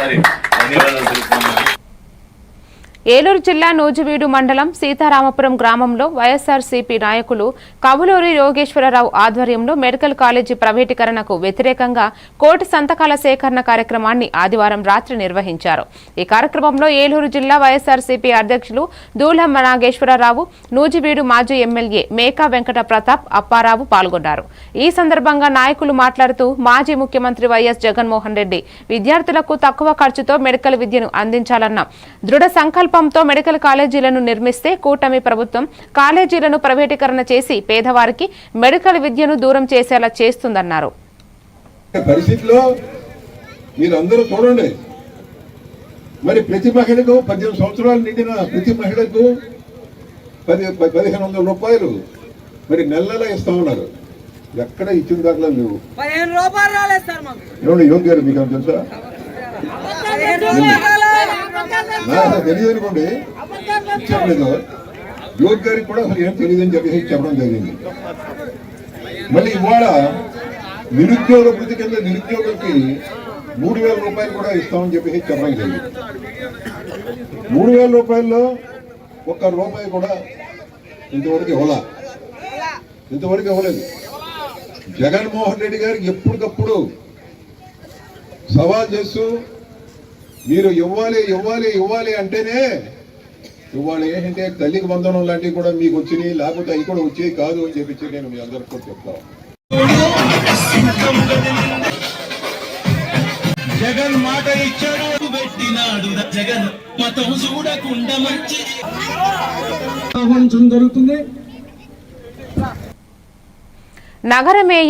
ಮತ್ತೊಂದು ಸಾರಿ ಧನ್ಯವಾದಗಳು ఏలూరు జిల్లా నూజివీడు మండలం సీతారామపురం గ్రామంలో వైఎస్ఆర్సీపీ నాయకులు కవులూరి యోగేశ్వరరావు ఆధ్వర్యంలో మెడికల్ కాలేజీ ప్రైవేటీకరణకు వ్యతిరేకంగా కోటి సంతకాల సేకరణ కార్యక్రమాన్ని ఆదివారం రాత్రి నిర్వహించారు. ఈ కార్యక్రమంలో ఏలూరు జిల్లా వైఎస్ఆర్సీపీ అధ్యక్షులు దూలం నాగేశ్వరరావు నూజివీడు మాజీ ఎమ్మెల్యే మేకా వెంకట ప్రతాప్ అప్పారావు పాల్గొన్నారు. ఈ సందర్భంగా నాయకులు మాట్లాడుతూ మాజీ ముఖ్యమంత్రి వైఎస్ జగన్మోహన్ రెడ్డి విద్యార్థులకు తక్కువ ఖర్చుతో మెడికల్ విద్యను అందించాలన్న దృఢ సంకల్పంతో మెడికల్ కాలేజీలను నిర్మిస్తే కూటమి ప్రభుత్వం కాలేజీలను ప్రైవేటీకరణ చేసి పేదవారికి మెడికల్ విద్యను దూరం చేసేలా చేస్తుందన్నారు. మీరు అందరూ చూడండి. మరి ప్రతి మహిళకు పద్దెనిమిది సంవత్సరాలు నిండిన ప్రతి మహిళకు పది పదిహేను వందల రూపాయలు మరి నెల నెల ఇస్తా ఉన్నారు. ఎక్కడ ఇచ్చిన దాంట్లో లేవు. ఏమన్నా యోగి గారు మీకు తెలుసా పదిహేను రూపాయలు రాలేదు. నాకు అసలు తెలియదు అనుకోండి. ఇచ్చారు లేదు యోగి గారికి కూడా అసలు ఏం తెలియదు అని చెప్పేసి చెప్పడం జరిగింది. మళ్ళీ ఇవాళ నిరుద్యోగ వృద్ధి కింద నిరుద్యోగులకి మూడు వేల రూపాయలు కూడా ఇస్తామని చెప్పేసి చెప్పడం జరిగింది. మూడు వేల రూపాయల్లో ఒక్క రూపాయి కూడా ఇంతవరకు ఇవ్వాల. ఇంతవరకు ఇవ్వలేదు. జగన్మోహన్ రెడ్డి గారికి ఎప్పటికప్పుడు సవాల్ చేస్తూ మీరు ఇవ్వాలి ఇవ్వాలి ఇవ్వాలి అంటేనే ఇవాళ ఏంటంటే తల్లికి వందనం లాంటివి కూడా మీకు వచ్చినాయి లేకపోతే అవి కూడా వచ్చేవి కాదు అని చెప్పి నేను మీ అందరికి కూడా చెప్తాను జగన్ మాట ఇచ్చాడు పెట్టినాడు. జగన్ మతం చూడకుండా మంచి నగర మేయర్